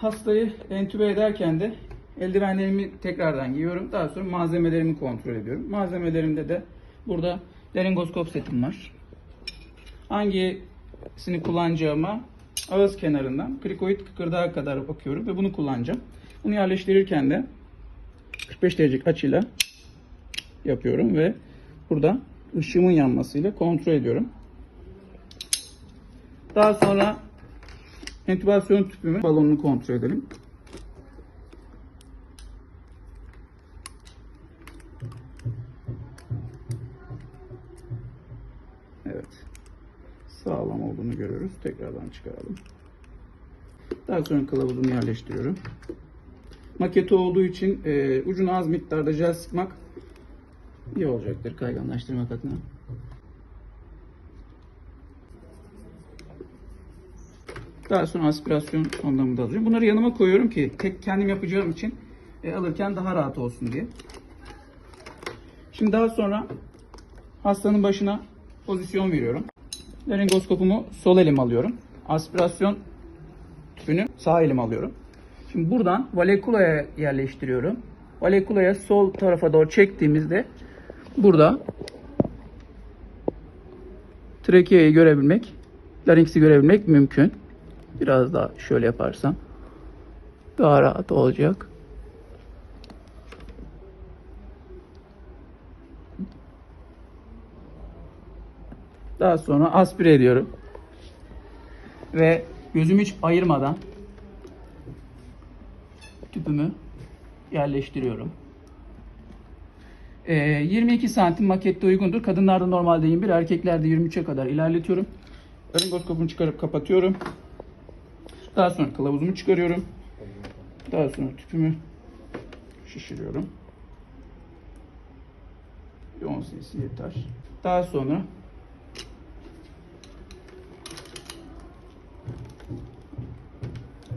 Hastayı entübe ederken de eldivenlerimi tekrardan giyiyorum. Daha sonra malzemelerimi kontrol ediyorum. Malzemelerimde de burada laringoskop setim var. Hangisini kullanacağıma ağız kenarından krikoid kıkırdağa kadar bakıyorum ve bunu kullanacağım. Bunu yerleştirirken de 45 derecelik açıyla yapıyorum ve burada ışığımın yanmasıyla kontrol ediyorum. Daha sonra entübasyon tüpümün balonunu kontrol edelim. Evet. Sağlam olduğunu görüyoruz. Tekrardan çıkaralım. Daha sonra kılavuzumu yerleştiriyorum. Maketi olduğu için e, ucuna az miktarda jel sıkmak iyi olacaktır kayganlaştırmak adına. Daha sonra aspirasyon sondamı da alıyorum. Bunları yanıma koyuyorum ki tek kendim yapacağım için e, alırken daha rahat olsun diye. Şimdi daha sonra hastanın başına pozisyon veriyorum. Laringoskopumu sol elim alıyorum. Aspirasyon tüpünü sağ elim alıyorum. Şimdi buradan valekulaya yerleştiriyorum. Valekulaya sol tarafa doğru çektiğimizde burada trakeayı görebilmek, larinksi görebilmek mümkün. Biraz daha şöyle yaparsam daha rahat olacak. Daha sonra aspire ediyorum. Ve gözümü hiç ayırmadan tüpümü yerleştiriyorum. Ee, 22 santim makette uygundur. Kadınlarda normalde 21, erkeklerde 23'e kadar ilerletiyorum. Laringoskopunu çıkarıp kapatıyorum. Daha sonra kılavuzumu çıkarıyorum. Daha sonra tüpümü şişiriyorum. Bir 10 cc yeter. Daha sonra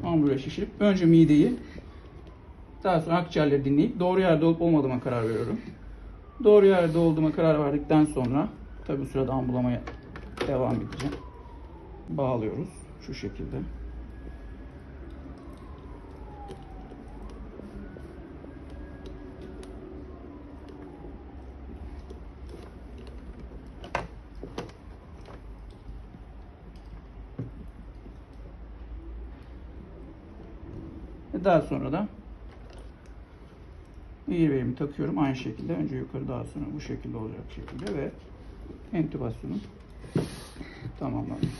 hamburger şişirip önce mideyi daha sonra akciğerleri dinleyip doğru yerde olup olmadığıma karar veriyorum. Doğru yerde olduğuma karar verdikten sonra tabi bu sırada ambulamaya devam edeceğim. Bağlıyoruz şu şekilde. Ve daha sonra da eğirverimi takıyorum aynı şekilde. Önce yukarı daha sonra bu şekilde olacak şekilde ve entübasyonum tamamlanıyor.